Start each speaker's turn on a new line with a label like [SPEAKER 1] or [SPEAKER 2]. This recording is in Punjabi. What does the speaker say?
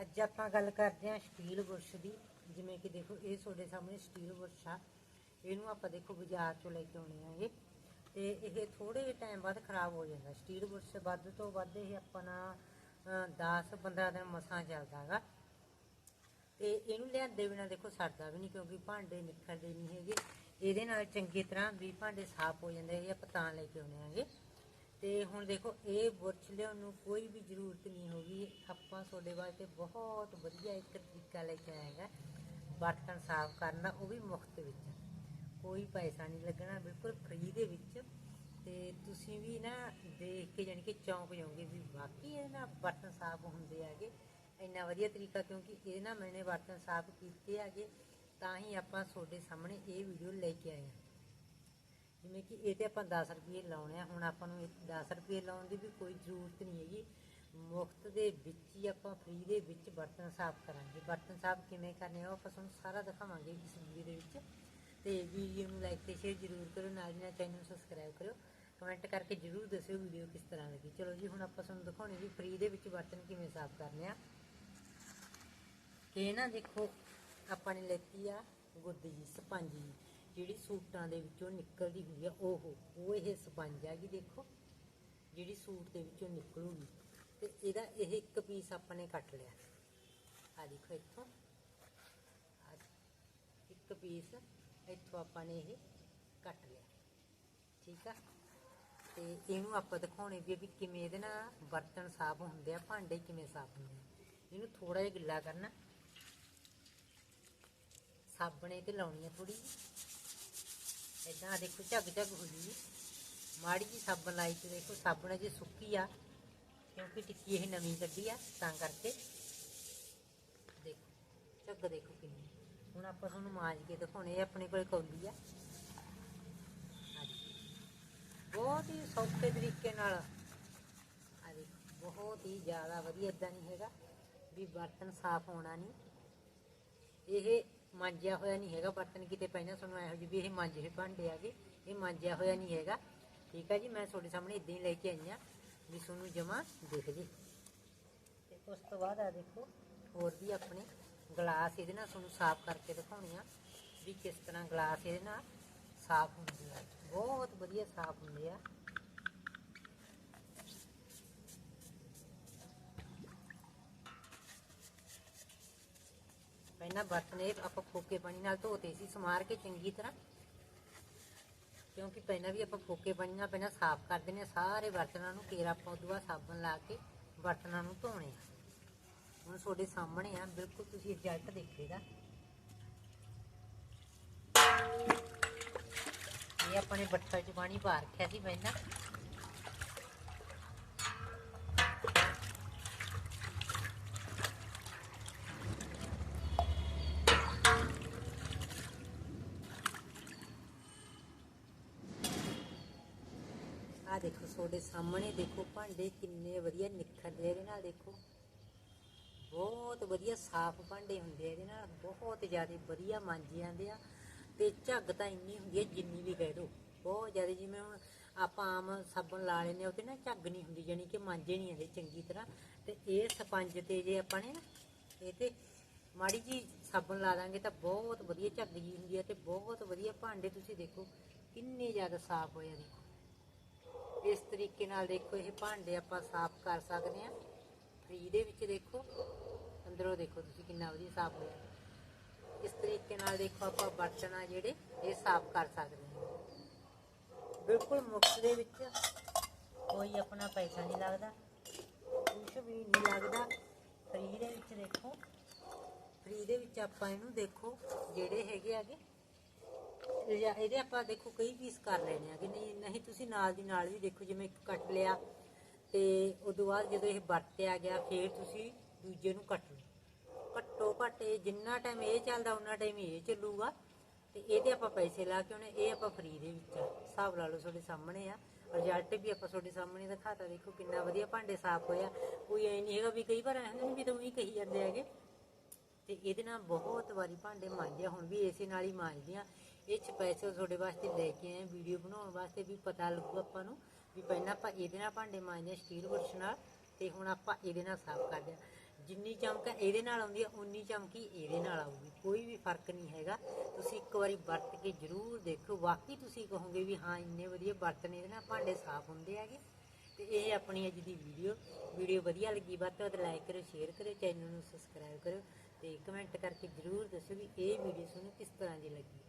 [SPEAKER 1] ਅੱਜ ਆਪਾਂ ਗੱਲ ਕਰਦੇ ਹਾਂ ਸਟੀਲ ਬੁਰਸ਼ ਦੀ। ਜਿਵੇਂ ਕਿ ਦੇਖੋ, ਇਹ ਤੁਹਾਡੇ ਸਾਹਮਣੇ ਸਟੀਲ ਬੁਰਸ਼ ਆ। ਇਹਨੂੰ ਆਪਾਂ ਦੇਖੋ ਬਾਜ਼ਾਰ ਚੋਂ ਲੈ ਕੇ ਆਉਣੇ ਆ ਆਗੇ ਤੇ ਇਹ ਥੋੜੇ ਜਿਹੇ ਟਾਈਮ ਬਾਅਦ ਖਰਾਬ ਹੋ ਜਾਂਦਾ। ਸਟੀਲ ਬੁਰਸ਼ ਵੱਧ ਤੋਂ ਵੱਧ ਇਹ ਆਪਣਾ 10 15 ਦਿਨ ਮਸਾਂ ਚੱਲਦਾ ਹੈਗਾ। ਤੇ ਇਹਨੂੰ ਲਿਆਂਦੇ ਬਿਨਾ ਦੇਖੋ ਸਰਦਾ ਵੀ ਨਹੀਂ, ਕਿਉਂਕਿ ਭਾਂਡੇ ਨਿਕਲਦੇ ਨਹੀਂ ਹੈਗੇ। ਇਹਦੇ ਨਾਲ ਚੰਗੀ ਤਰ੍ਹਾਂ ਵੀ ਭਾਂਡੇ ਸਾਫ਼ ਹੋ ਜਾਂਦੇ ਹੈਗੇ ਆਪਾਂ ਤਾਂ ਲੈ ਕੇ ਆਉਣੇ ਆਗੇ ਤੇ ਹੁਣ ਦੇਖੋ, ਇਹ ਬੁਰਸ਼ ਲਿਆਉਣ ਨੂੰ ਕੋਈ ਵੀ ਜ਼ਰੂਰਤ ਨਹੀਂ ਹੋਗੀ। ਆਪਾਂ ਤੁਹਾਡੇ ਵਾਸਤੇ ਬਹੁਤ ਵਧੀਆ ਇੱਕ ਤਰੀਕਾ ਲੈ ਕੇ ਆਏ ਹੈਗਾ। ਬਰਤਨ ਸਾਫ਼ ਕਰਨ ਦਾ ਉਹ ਵੀ ਮੁਫਤ ਵਿੱਚ। ਕੋਈ ਪੈਸਾ ਨਹੀਂ ਲੱਗਣਾ, ਬਿਲਕੁਲ ਫ੍ਰੀ ਦੇ ਵਿੱਚ। ਤੇ ਤੁਸੀਂ ਵੀ ਨਾ ਦੇਖ ਕੇ ਜਾਣੀ ਕਿ ਚੌਂਕ ਜਾਓਗੇ ਵੀ ਵਾਕਈ ਇਹ ਨਾ ਬਰਤਨ ਸਾਫ਼ ਹੁੰਦੇ ਹੈਗੇ। ਇੰਨਾ ਵਧੀਆ ਤਰੀਕਾ, ਕਿਉਂਕਿ ਇਹ ਨਾ ਮੈਨੇ ਬਰਤਨ ਸਾਫ਼ ਕੀਤੇ ਹੈਗੇ। ਤਾਂ ਹੀ ਆਪਾਂ ਤੁਹਾਡੇ ਸਾਹਮਣੇ ਇਹ ਵੀਡੀਓ ਲੈ ਕੇ ਆਏ ਹਾਂ। ਜਿਵੇਂ ਕਿ ਇਹ ਤੇ ਆਪਾਂ 10 ਰੁਪਏ ਲਾਉਣੇ ਆ, ਹੁਣ ਆਪਾਂ ਨੂੰ 10 ਰੁਪਏ ਲਾਉਣ ਦੀ ਵੀ ਕੋਈ ਜ਼ਰੂਰਤ ਨਹੀਂ ਹੈਗੀ। ਮੁਫਤ ਦੇ ਵਿੱਚ ਹੀ ਆਪਾਂ ਫ੍ਰੀ ਦੇ ਵਿੱਚ ਬਰਤਨ ਸਾਫ਼ ਕਰਾਂਗੇ। ਬਰਤਨ ਸਾਫ਼ ਕਿਵੇਂ ਕਰਨੇ ਆ, ਉਹ ਆਪਾਂ ਤੁਹਾਨੂੰ ਸਾਰਾ ਦਿਖਾਵਾਂਗੇ ਇਸ ਵੀਡੀਓ ਦੇ ਵਿੱਚ। ਤੇ ਵੀਡੀਓ ਨੂੰ ਲਾਈਕ ਤੇ ਸ਼ੇਅਰ ਜ਼ਰੂਰ ਕਰੋ, ਨਾਲ ਹੀ ਨਾਲ ਚੈਨਲ ਨੂੰ ਸਬਸਕ੍ਰਾਈਬ ਕਰਿਓ। ਕਮੈਂਟ ਕਰਕੇ ਜ਼ਰੂਰ ਦੱਸਿਓ ਵੀਡੀਓ ਕਿਸ ਤਰ੍ਹਾਂ ਲੱਗੀ। ਚਲੋ ਜੀ, ਹੁਣ ਆਪਾਂ ਤੁਹਾਨੂੰ ਦਿਖਾਉਣੇ ਵੀ ਫ੍ਰੀ ਦੇ ਵਿੱਚ ਬਰਤਨ ਕਿਵੇਂ ਸਾਫ਼ ਕਰਨੇ ਆ। ਇਹ ਨਾ ਦੇਖੋ, ਆਪਾਂ ਨੇ ਲੈਤੀ ਆ ਗੁੱਦ ਜੀ, ਸਪੰਜ ਜੀ। ਜਿਹੜੀ ਸੂਟਾਂ ਦੇ ਵਿੱਚੋਂ ਨਿਕਲਦੀ ਹੁੰਦੀ ਆ, ਉਹ ਉਹ ਇਹ ਸਪੰਜ ਆ ਗਈ ਦੇਖੋ, ਜਿਹੜੀ ਸੂਟ ਦੇ ਵਿੱਚੋਂ ਨਿਕਲੂਗੀ। ਤੇ ਇਹਦਾ ਇਹ ਇੱਕ ਪੀਸ ਆਪਾਂ ਨੇ ਕੱਟ ਲਿਆ। ਆ ਦੇਖੋ ਇੱਥੋਂ। ਇੱਕ ਪੀਸ ਇੱਥੋਂ ਆਪਾਂ ਨੇ ਇਹ ਕੱਟ ਲਿਆ। ਠੀਕ ਆ? ਤੇ ਇਹਨੂੰ ਆਪਾਂ ਦਿਖਾਉਣੇ ਵੀ ਵੀ ਕਿਵੇਂ ਇਹਦੇ ਨਾਲ ਬਰਤਨ ਸਾਫ਼ ਹੁੰਦੇ ਆ, ਭਾਂਡੇ ਕਿਵੇਂ ਸਾਫ਼ ਹੁੰਦੇ ਆ। ਇਹਨੂੰ ਥੋੜਾ ਜਿਹਾ ਗਿੱਲਾ ਕਰਨਾ। ਸਾਬਣੇ ਤੇ ਲਾਉਣੀ ਆ ਥੋੜੀ ਇਦਾਂ ਦੇਖੋ ਝੱਗ ਝੱਗ ਹੋ ਜੂਗੀ। ਮਾੜੀ ਜੀ ਸਾਬਣ ਲਾਈ ਤੇ ਦੇਖੋ ਸਾਬਣ ਅਜੇ ਸੁੱਕੀ ਆ, ਕਿਉਂਕਿ ਟਿੱਕੀ ਇਹ ਨਵੀਂ ਕੱਢੀ ਆ, ਤਾਂ ਕਰਕੇ। ਦੇਖੋ, ਝੱਗ ਦੇਖੋ ਕਿੰਨੀ। ਹੁਣ ਆਪਾਂ ਤੁਹਾਨੂੰ ਮਾਂਜ ਕੇ ਦਿਖਾਉਣੇ, ਇਹ ਆਪਣੇ ਕੋਲੇ ਕੌਲੀ ਆ। ਬਹੁਤ ਹੀ ਸੌਖੇ ਤਰੀਕੇ ਨਾਲ। ਆ ਦੇਖੋ ਬਹੁਤ ਹੀ ਜ਼ਿਆਦਾ ਵਧੀਆ ਇਦਾਂ ਨਹੀਂ ਹੈਗਾ ਵੀ ਬਰਤਨ ਸਾਫ਼ ਹੋਣਾ ਨਹੀਂ। ਇਹ ਮਾਂਜਿਆ ਹੋਇਆ ਨਹੀਂ ਹੈਗਾ, ਬਰਤਨ ਕਿਤੇ ਪਹਿਲਾਂ ਤੁਹਾਨੂੰ ਇਹੋ ਜਿਹੀ ਵੀ ਇਹ ਮਾਂਜੇ ਹੋਏ ਭਾਂਡੇ ਆਗੇ ਇਹ ਮਾਂਜਿਆ ਹੋਇਆ ਨਹੀਂ ਹੈਗਾ। ਠੀਕ ਹੈ ਜੀ, ਮੈਂ ਤੁਹਾਡੇ ਸਾਹਮਣੇ ਇਦਾਂ ਹੀ ਲੈ ਕੇ ਆਈ ਹਾਂ ਵੀ ਤੁਹਾਨੂੰ ਜਮਾ ਦਿਖ ਜੇ। ਤੇ ਉਸ ਤੋਂ ਬਾਅਦ ਆ ਦੇਖੋ, ਹੋਰ ਵੀ ਆਪਣੇ ਗਲਾਸ ਇਹਦੇ ਨਾਲ ਤੁਹਾਨੂੰ ਸਾਫ਼ ਕਰਕੇ ਦਿਖਾਉਣੇ ਆ ਵੀ ਕਿਸ ਤਰ੍ਹਾਂ ਗਲਾਸ ਇਹਦੇ ਨਾਲ ਸਾਫ਼ ਹੁੰਦੇ ਆ। ਬਹੁਤ ਵਧੀਆ ਸਾਫ਼ ਹੁੰਦੇ ਆ। ਪਹਿਲਾਂ ਬਰਤਨ ਇਹ ਆਪਾਂ ਫੋਕੇ ਪਾਣੀ ਨਾਲ ਧੋਤੇ ਸੀ ਸਮਾਰ ਕੇ ਚੰਗੀ ਤਰ੍ਹਾਂ। ਕਿਉਂਕਿ ਪਹਿਲਾਂ ਵੀ ਆਪਾਂ ਫੋਕੇ ਪਾਣੀ ਨਾਲ ਪਹਿਲਾਂ ਸਾਫ਼ ਕਰ ਦਿੰਦੇ ਆ ਸਾਰੇ ਬਰਤਨਾਂ ਨੂੰ ਫੇਰ ਆਪਾਂ ਉਦੋਂ ਬਾਅਦ ਸਾਬਣ ਲਾ ਕੇ ਬਰਤਨਾਂ ਨੂੰ ਧੋਣੇ ਆ। ਹੁਣ ਤੁਹਾਡੇ ਸਾਹਮਣੇ ਆ, ਬਿਲਕੁਲ ਤੁਸੀਂ ਰਿਜ਼ਲਟ ਦੇਖੇਗਾ। ਇਹ ਆਪਣੇ ਨੇ 'ਚ ਪਾਣੀ ਪਾ ਰੱਖਿਆ ਸੀ ਪਹਿਲਾਂ। ਆ ਦੇਖੋ, ਤੁਹਾਡੇ ਸਾਹਮਣੇ ਦੇਖੋ, ਭਾਂਡੇ ਕਿੰਨੇ ਵਧੀਆ ਨਿਖਰਦੇ ਇਹਦੇ ਨਾਲ ਦੇਖੋ। ਬਹੁਤ ਵਧੀਆ ਸਾਫ਼ ਭਾਂਡੇ ਹੁੰਦੇ ਆ ਇਹਦੇ ਨਾਲ, ਬਹੁਤ ਜ਼ਿਆਦਾ ਵਧੀਆ ਮਾਂਜੇ ਜਾਂਦੇ ਆ। ਤੇ ਝੱਗ ਤਾਂ ਇੰਨੀ ਹੁੰਦੀ ਹੈ ਜਿੰਨੀ ਵੀ ਕਹਿ ਦੋ। ਬਹੁਤ ਜ਼ਿਆਦਾ ਜਿਵੇਂ ਹੁਣ ਆਪਾਂ ਆਮ ਸਾਬਣ ਲਾ ਲੈਨੇ ਉਹ ਤੇ ਨਾ ਝੱਗ ਨਹੀਂ ਹੁੰਦੀ ਜਾਨੀ ਕਿ ਮਾਂਜੇ ਨਹੀਂ ਆਉਂਦੇ ਚੰਗੀ ਤਰ੍ਹਾਂ। ਤੇ ਇਹ ਸਪੰਜ ਤੇ ਜੇ ਆਪਾਂ ਨੇ ਇਹ ਤੇ ਮਾੜੀ ਜੀ ਸਾਬਣ ਲਾ ਦਾਂਗੇ ਤਾਂ ਬਹੁਤ ਵਧੀਆ ਝੱਗ ਜੀ ਹੁੰਦੀ ਹੈ ਤੇ ਬਹੁਤ ਵਧੀਆ ਭਾਂਡੇ ਤੁਸੀਂ ਦੇਖੋ, ਕਿੰਨੇ ਜ਼ਿਆਦਾ ਸਾਫ਼ ਹੋਏ ਆ ਦੇਖੋ। ਇਸ ਤਰੀਕੇ ਨਾਲ ਦੇਖੋ ਇਹ ਭਾਂਡੇ ਆਪਾਂ ਸਾਫ਼ ਕਰ ਸਕਦੇ ਹਾਂ। ਫ੍ਰੀ ਦੇ ਵਿੱਚ ਦੇਖੋ, ਅੰਦਰੋਂ ਦੇਖੋ ਤੁਸੀਂ ਕਿੰਨਾ ਵਧੀਆ ਸਾਫ਼ ਹੋਇਆ ਇਸ ਤਰੀਕੇ ਨਾਲ ਦੇਖੋ ਆਪਾਂ ਬਰਤਨ ਆ ਜਿਹੜੇ, ਇਹ ਸਾਫ਼ ਕਰ ਸਕਦੇ ਹਾਂ। ਬਿਲਕੁਲ ਮੁਫਤ ਦੇ ਵਿੱਚ ਕੋਈ ਆਪਣਾ ਪੈਸਾ ਨਹੀਂ ਲੱਗਦਾ, ਕੁਛ ਵੀ ਨਹੀਂ ਲੱਗਦਾ। ਫ੍ਰੀ ਦੇ ਵਿੱਚ ਦੇਖੋ ਫ੍ਰੀ ਦੇ ਵਿੱਚ ਆਪਾਂ ਇਹਨੂੰ ਦੇਖੋ ਜਿਹੜੇ ਹੈਗੇ ਆਗੇ। ਜਾਂ ਇਹਦੇ ਆਪਾਂ ਦੇਖੋ ਕਈ ਪੀਸ ਕਰ ਲੈਣੇ ਆ ਕਿ ਨਹੀਂ ਨਹੀਂ ਤੁਸੀਂ ਨਾਲ ਦੀ ਨਾਲ ਵੀ ਦੇਖੋ, ਜਿਵੇਂ ਇੱਕ ਕੱਟ ਲਿਆ ਤੇ ਉਦੋਂ ਬਾਅਦ ਜਦੋਂ ਇਹ ਵਰਤਿਆ ਗਿਆ, ਫਿਰ ਤੁਸੀਂ ਦੂਜੇ ਨੂੰ ਕੱਟ ਲਓ। ਘੱਟੋ ਘੱਟ ਇਹ ਜਿੰਨਾ ਟਾਈਮ ਇਹ ਚੱਲਦਾ, ਉਨਾ ਟਾਈਮ ਇਹ ਚੱਲੂਗਾ ਤੇ ਇਹਦੇ ਆਪਾਂ ਪੈਸੇ ਲਾ ਕੇ ਉਹਨੇ ਇਹ ਆਪਾਂ ਫਰੀ ਦੇ ਵਿੱਚ ਆ। ਹਿਸਾਬ ਲਾ ਲਓ ਤੁਹਾਡੇ ਸਾਹਮਣੇ ਆ। ਰਿਜ਼ਲਟ ਵੀ ਆਪਾਂ ਤੁਹਾਡੇ ਸਾਹਮਣੇ ਦਿਖਾਤਾ। ਦੇਖੋ ਕਿੰਨਾ ਵਧੀਆ ਭਾਂਡੇ ਸਾਫ਼ ਹੋਇਆ ਕੋਈ ਐ ਨਹੀਂ ਹੈਗਾ ਵੀ ਕਈ ਵਾਰ ਐ ਨਹੀਂ ਨੀ ਵੀ ਤਾਂ ਉਹੀ ਕਹੀ ਜਾਂਦੇ ਹੈਗੇ। ਤੇ ਇਹਦੇ ਨਾਲ ਬਹੁਤ ਵਾਰੀ ਭਾਂਡੇ ਮਾਂਜੇ ਹੁਣ ਵੀ ਇਸੇ ਨਾਲ ਹੀ ਮਾਂਜਦੇ ਆ ਇਹ ਸਪੈਸ਼ਲ ਤੁਹਾਡੇ ਵਾਸਤੇ ਲੈ ਕੇ ਆਏ, ਵੀਡੀਓ ਬਣਾਉਣ ਵਾਸਤੇ ਵੀ ਪਤਾ ਲੱਗੂ ਆਪਾਂ ਨੂੰ ਵੀ ਪਹਿਲਾਂ ਆਪਾਂ ਇਹਦੇ ਨਾਲ ਭਾਂਡੇ ਮਾਂਜਦੇ ਆ ਸਟੀਲ ਬੁਰਸ਼ ਨਾਲ ਤੇ ਹੁਣ ਆਪਾਂ ਇਹਦੇ ਨਾਲ ਸਾਫ਼ ਕਰਦੇ ਆ ਜਿੰਨੀ ਚਮਕ ਇਹਦੇ ਨਾਲ ਆਉਂਦੀ ਹੈ, ਉਨੀ ਚਮਕੀ ਇਹਦੇ ਨਾਲ ਆਊਗੀ, ਕੋਈ ਵੀ ਫ਼ਰਕ ਨਹੀਂ ਹੈਗਾ। ਤੁਸੀਂ ਇੱਕ ਵਾਰੀ ਵਰਤ ਕੇ ਜ਼ਰੂਰ ਦੇਖੋ, ਵਾਕਈ ਤੁਸੀਂ ਕਹੋਗੇ ਵੀ ਹਾਂ, ਇੰਨੇ ਵਧੀਆ ਬਰਤਨ ਇਹਦੇ ਨਾਲ ਭਾਂਡੇ ਸਾਫ਼ ਹੁੰਦੇ ਹੈਗੇ। ਤੇ ਇਹ ਆਪਣੀ ਅੱਜ ਦੀ ਵੀਡੀਓ ਵੀਡੀਓ ਵਧੀਆ ਲੱਗੀ, ਵੱਧ ਤੋਂ ਵੱਧ ਲਾਈਕ ਕਰੋ ਸ਼ੇਅਰ ਕਰੋ ਚੈਨਲ ਨੂੰ ਸਬਸਕ੍ਰਾਈਬ ਕਰੋ ਤੇ ਕਮੈਂਟ ਕਰਕੇ ਜ਼ਰੂਰ ਦੱਸੋ ਵੀ ਇਹ ਵੀਡੀਓ ਤੁਹਾਨੂੰ ਕਿਸ ਤਰ੍ਹਾਂ ਦੀ ਲੱਗੀ।